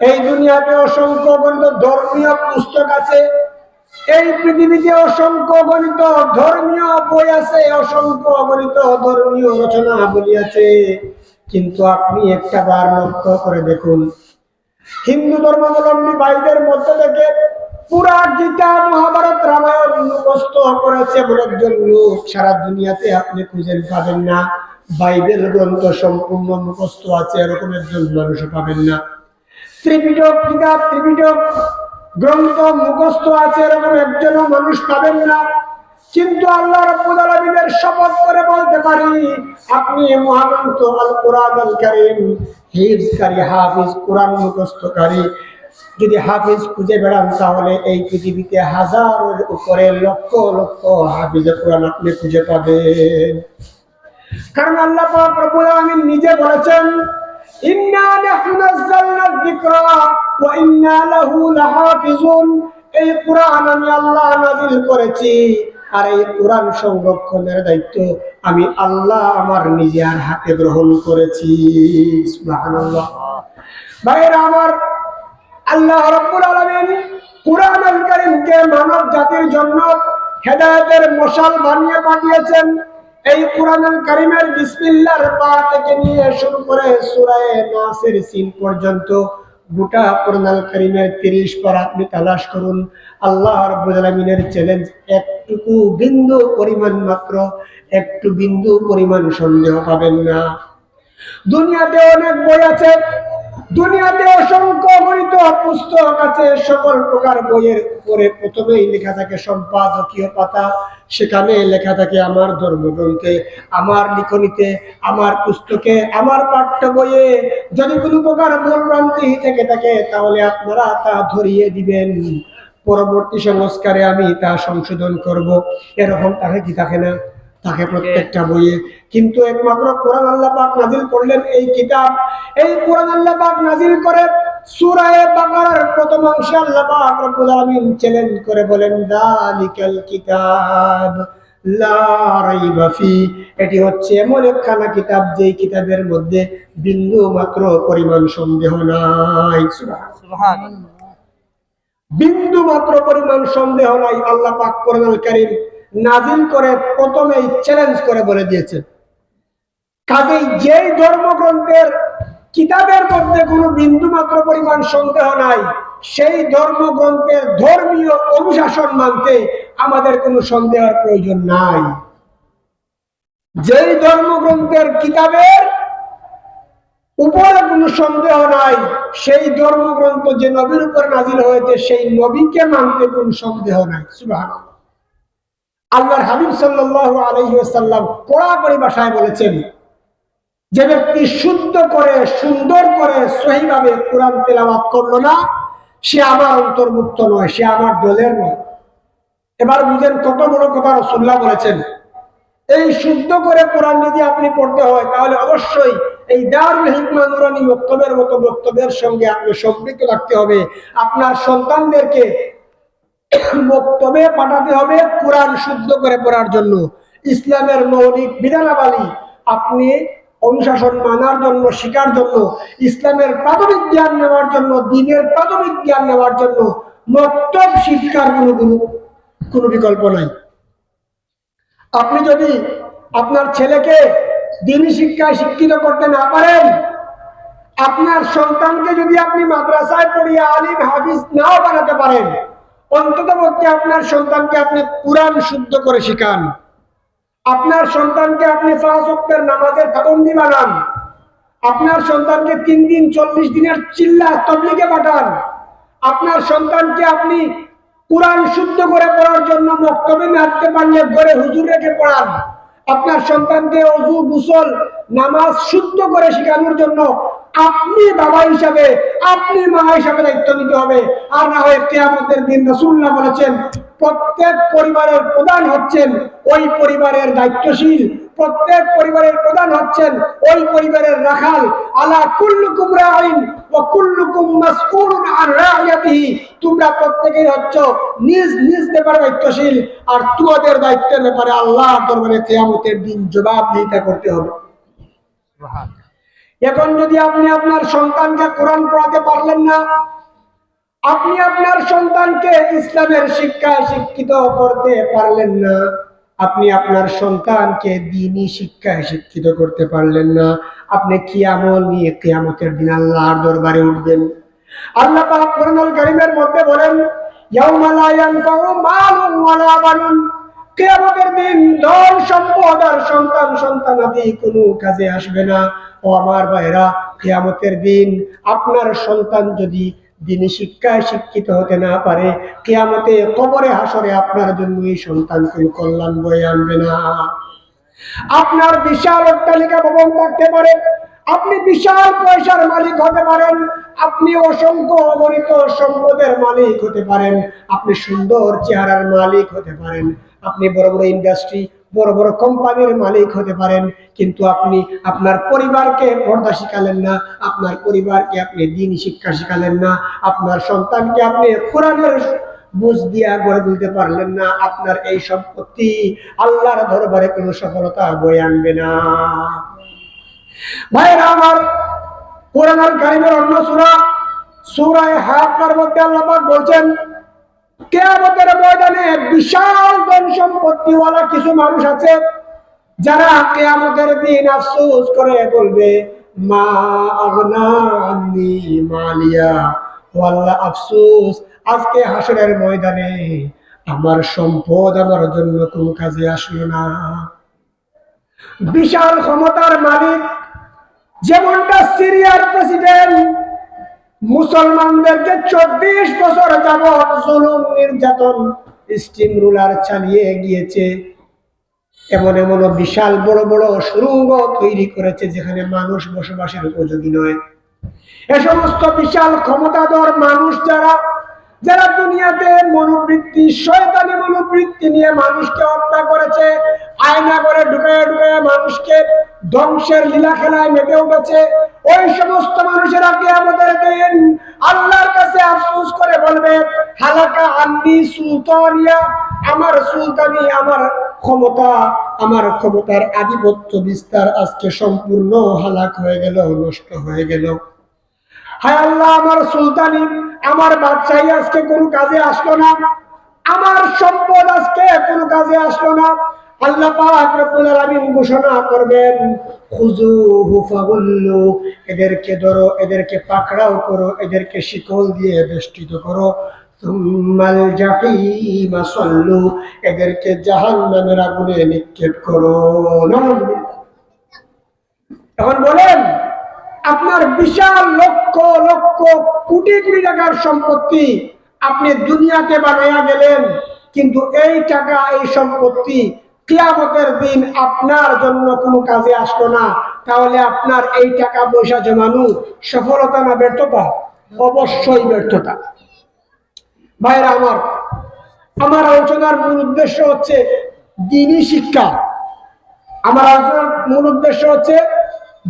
এই দুনিয়াতে অসংখ্য গণিত ধর্মীয় পুস্তক আছে। এই পৃথিবীতে অসংখ্য গণিত ধর্মীয় বই আছে, অসংখ্য গণিত ধর্মীয় রচনা বলি আছে। কিন্তু আপনি একটা বার লক্ষ্য করে দেখুন, হিন্দু ধর্মাবলম্বী ভাইদের মধ্য থেকে পুরা গীতা, মহাভারত, রামায়ণ মুখস্থ করেছে একজন লোক। সারা দুনিয়াতে আপনি খুঁজে পাবেন না। বাইবেল গ্রন্থ সম্পূর্ণ মুখস্থ আছে, এরকম একজন মানুষ পাবেন না। ত্রিপিটক কিতাব ত্রিপিটক, গ্রন্থ মুখস্থ আছে, এরকম একজনও মানুষ পাবেন না। কিন্তু আল্লাহ রাব্বুল আলামিনের শপথ করে বলতে পারি, আপনি মহাগ্রন্থ আল কোরআন আল কারীম, হিফজকারী, হাফিজ, কোরআন মুখস্থকারী, যদি হাফিজ খুঁজে বেড়ান, তাহলে এই পৃথিবীতে হাজারের উপরে লক্ষ লক্ষ হাফিজে কোরআন আপনি খুঁজে পাবেন। কারণ আল্লাহ পাক রব্বুল নিজে বলেছেন এই কোরআন আমি আল্লাহ করেছি আর এই কোরআন সংরক্ষণের দায়িত্ব আমি আল্লাহ আমার নিজের হাতে গ্রহণ করেছি। সুবহানাল্লাহ। ভাইরা আমার আল্লাহ রাব্বুল আলামিন কারীমকে মানব জাতির জন্য হেদায়েতের মশাল বানিয়ে পাঠিয়েছেন। এই কোরআনুল কারীমের বিসমিল্লাহর পা থেকে নিয়ে শুরু করে সূরা নাসের সিন পর্যন্ত গোটা কোরআনুল কারীমের 30 পারা আপনি তালাশ করুন। আল্লাহ রাব্বুল আলামিনের চ্যালেঞ্জ একটুকু বিন্দু পরিমাণ মাত্র, একটু বিন্দু পরিমাণ সন্দেহ পাবেন না। দুনিয়াতে অনেক বই আছে দুনিয়াতে অসংখ্য গণিত পুস্তক আছে, সকল প্রকার বইয়ের উপরে প্রথমেই লেখা থাকে সম্পাদকীয় পাতা। সেখানে লেখা থাকে আমার ধর্মগ্রন্থে, আমার লিখনিতে, আমার পুস্তকে, আমার পাঠ্য বইয়ে। যদি কোনো প্রকার ভুলভ্রান্তি থেকে থাকে, তাহলে আপনারা তা ধরিয়ে দিবেন। পরবর্তী সংস্কারে আমি তা সংশোধন করব। এরকম তাকে কি থাকে না? থাকে প্রত্যেকটা বইয়ে। কিন্তু একমাত্র কোরআন আল্লাহ পাক নাজিল করলেন এই কিতাব। এই কোরআন আল্লাহ পাক নাজিল করে বাকারার প্রথম অংশে আল্লাহ পাক রব্বুল আলামিন চ্যালেঞ্জ করে বলেন দালিকাল কিতাব লা রাইবা ফি। এটি হচ্ছে এমন একখানা কিতাব যেই কিতাবের মধ্যে বিন্দু মাত্র পরিমাণ সন্দেহ নাই। সুবহানাল্লাহ বিন্দু মাত্র পরিমাণ সন্দেহ নাই আল্লাহ পাক কারীম নাজিল করে প্রথমেই চ্যালেঞ্জ করে বলে দিয়েছেন কাজেই যেই ধর্মগ্রন্থের কিতাবের মধ্যে কোনো বিন্দু মাত্র পরিমাণ সন্দেহ নাই, সেই ধর্মগ্রন্থের ধর্মীয় অনুশাসন মানতে আমাদের কোনো সন্দেহের প্রয়োজন নাই। যেই ধর্মগ্রন্থের কিতাবের উপরে কোনো সন্দেহ নাই, সেই ধর্মগ্রন্থ যে নবীর উপর নাজিল হয়েছে, সেই নবীকে মানতে কোনো সন্দেহ নাই। সুবহানাল্লাহ। আল্লাহর হাবিব সাল্লাল্লাহু আলাইহি ওয়াসাল্লাম কড়াকড়ি ভাষায় বলেছেন, যে ব্যক্তি শুদ্ধ করে, সুন্দর করে সহিভাবে কোরআন তেলাওয়াত করল না, সে আমার অন্তর্ভুক্ত নয়, সে আমার দলের নয়। এবার বুঝেন কত বড় কথা রসুল্লাহ বলেছেন, এই শুদ্ধ করে কোরআন যদি আপনি পড়তে হয়, তাহলে অবশ্যই এই দারুল হিকমা নুরানি বক্তব্যের মতো বক্তব্যের সঙ্গে আপনি সম্পৃক্ত রাখতে হবে। আপনার সন্তানদেরকে বক্তব্যে পাঠাতে হবে কোরআন শুদ্ধ করে পড়ার জন্য। ইসলামের মৌলিক বিধানাবলী আপনি অনুশাসন মানার জন্য শিকার জন্য, ইসলামের প্রাথমিক জ্ঞান নেওয়ার জন্য, দিনের প্রাথমিক জ্ঞান নেওয়ার জন্য মক্তব শিক্ষার কোনো কোনো কোনো বিকল্প নাই। আপনি যদি আপনার ছেলেকে দিনী শিক্ষায় শিক্ষিত করতে না পারেন, আপনার সন্তানকে যদি আপনি মাদ্রাসায় পড়িয়ে আলিম হাফিজ নাও বানাতে পারেন অন্তত পক্ষে আপনার সন্তানকে আপনি কোরআন শুদ্ধ করে শিখান। আপনার সন্তানকে আপনি ফাঁসক্তের নামাজের পাবন্দি বানান। আপনার সন্তানকে তিন দিন চল্লিশ দিনের চিল্লা তবলিগে পাঠান। আপনার সন্তানকে আপনি কোরআন শুদ্ধ করে পড়ার জন্য মক্তবে নাচতে পারলে ঘরে হুজুর রেখে পড়ান। আপনার সন্তানকে অজু, গুসল, নামাজ শুদ্ধ করে শেখানোর জন্য আপনি বাবা হিসাবে, আপনি মা হিসাবে দায়িত্ব নিতে হবে। আর না হয় কেয়ামতের দিন রসুল্লাহ বলেছেন, প্রত্যেক পরিবারের প্রধান হচ্ছেন ওই পরিবারের দায়িত্বশীল। প্রত্যেক পরিবারের প্রধান হচ্ছেন ওই পরিবারের রাখাল। আলা কুল্লুকুম রাইন ওয়া কুল্লুকুম মাসউলুন আন রাইয়াতিহি। তোমরা প্রত্যেকেই হচ্ছ নিজ নিজ ব্যাপারে দায়িত্বশীল। আর তোমাদের দায়িত্বের ব্যাপারে আল্লাহ দরবারে কিয়ামতের দিন জবাবদিহিতা করতে হবে। এখন যদি আপনি আপনার সন্তানকে কোরআন পড়াতে পারলেন না, আপনি আপনার সন্তানকে ইসলামের শিক্ষা শিক্ষিত করতে পারলেন না, আপনি আপনার সন্তানকে দিনই শিক্ষায় শিক্ষিত করতে পারলেন না, আপনি কি আমল নিয়ে কিয়ামতের দিন আল্লাহর দরবারে উঠবেন? আল্লাহ কারীমের মধ্যে বলেন, ইয়াউমা লা ওয়ালা বানুন। কিয়ামতের দিন ধন সম্পদ আর সন্তান সন্তানাদি কোনো কাজে আসবে না? ও আমার ভাইরা কিয়ামতের দিন আপনার সন্তান যদি দিনী শিক্ষায় শিক্ষিত হতে না পারে, কিয়ামতে কবরে হাসরে আপনার জন্য এই সন্তান কোনো কল্যাণ বয়ে আনবে না। আপনার বিশাল অট্টালিকা ভবন থাকতে পারে, আপনি বিশাল পয়সার মালিক হতে পারেন, আপনি অসংখ্য অগণিত সম্পদের মালিক হতে পারেন, আপনি সুন্দর চেহারার মালিক হতে পারেন আপনি বড় বড় ইন্ডাস্ট্রি বড় বড় কোম্পানির মালিক হতে পারেন, কিন্তু আপনি আপনার পরিবারকে পর্দা শিখালেন না, আপনার পরিবারকে আপনি দিন শিক্ষা শিখালেন না, আপনার সন্তানকে আপনি কোরআনের বুঝ দিয়া গড়ে তুলতে পারলেন না, আপনার এই সম্পত্তি আল্লাহর দরবারে কোনো সফলতা বয়ে আনবে না। ভাইরা আমার, কোরআন কারিমের অন্য সূরা, সূরায়ে হাক্কার মধ্যে আল্লাহ বলছেন কেয়ামতের ময়দানে বিশাল ধন সম্পত্তিওয়ালা কিছু মানুষ আছে, যারা কেয়ামতের দিন আফসোস করে বলবে আজকে হাসরের ময়দানে আমার সম্পদ আমার জন্য কোনো কাজে আসলো না। বিশাল ক্ষমতার মালিক, যেমনটা সিরিয়ার প্রেসিডেন্ট মুসলমানদেরকে চব্বিশ বছর যাবৎ জুলুম, নির্যাতন, স্টিম রুলার চালিয়ে গিয়েছে। এমন এমন বিশাল বড় বড় সুরঙ্গ তৈরি করেছে যেখানে মানুষ বসবাসের উপযোগী নয়। এ সমস্ত বিশাল ক্ষমতাধর মানুষ যারা যারা দুনিয়াতে মনোবৃত্তি, শয়তানি মনোবৃত্তি নিয়ে মানুষকে হত্যা করেছে, আয়না করে ঢুকায় ঢুকায় মানুষকে ধ্বংসের লীলা খেলায় মেতে উঠেছে। ওই সমস্ত মানুষেরা কি আমাদের দিন আল্লাহর কাছে আফসোস করে বলবে, হালাকা আন্নি সুলতানিয়া, আমার সুলতানি আমার ক্ষমতা, আমার ক্ষমতার আধিপত্য বিস্তার আজকে সম্পূর্ণ হালাক হয়ে গেল, নষ্ট হয়ে গেল। হায় আল্লাহ, আমার সুলতানি, আমার বাচ্চাই আজকে কোনো কাজে আসলো না। আমার সম্পদ আজকে কোনো কাজে আসলো না। আল্লাহ ঘোষণা করবেন এদেরকে ধরো, এদেরকে করো, এদেরকে শিকল দিয়ে বেষ্টিত করো। এদেরকে নিক্ষেপ করো। এখন বলেন, আপনার বিশাল লক্ষ লক্ষ, কোটি কোটি টাকার সম্পত্তি আপনি দুনিয়াতে বানাইয়া গেলেন, কিন্তু এই টাকা, এই সম্পত্তি কিয়ামতের দিন আপনার জন্য কোনো কাজে আসলো না। তাহলে আপনার এই টাকা পয়সা জমানো সফলতা না ব্যর্থতা? অবশ্যই ব্যর্থতা। ভাইরা আমার আমার আলোচনার মূল উদ্দেশ্য হচ্ছে দিনী শিক্ষা। আমার আলোচনার মূল উদ্দেশ্য হচ্ছে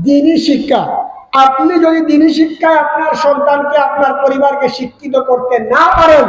দিনী শিক্ষা। আপনি যদি দিনী শিক্ষায় আপনার সন্তানকে, আপনার পরিবারকে শিক্ষিত করতে না পারেন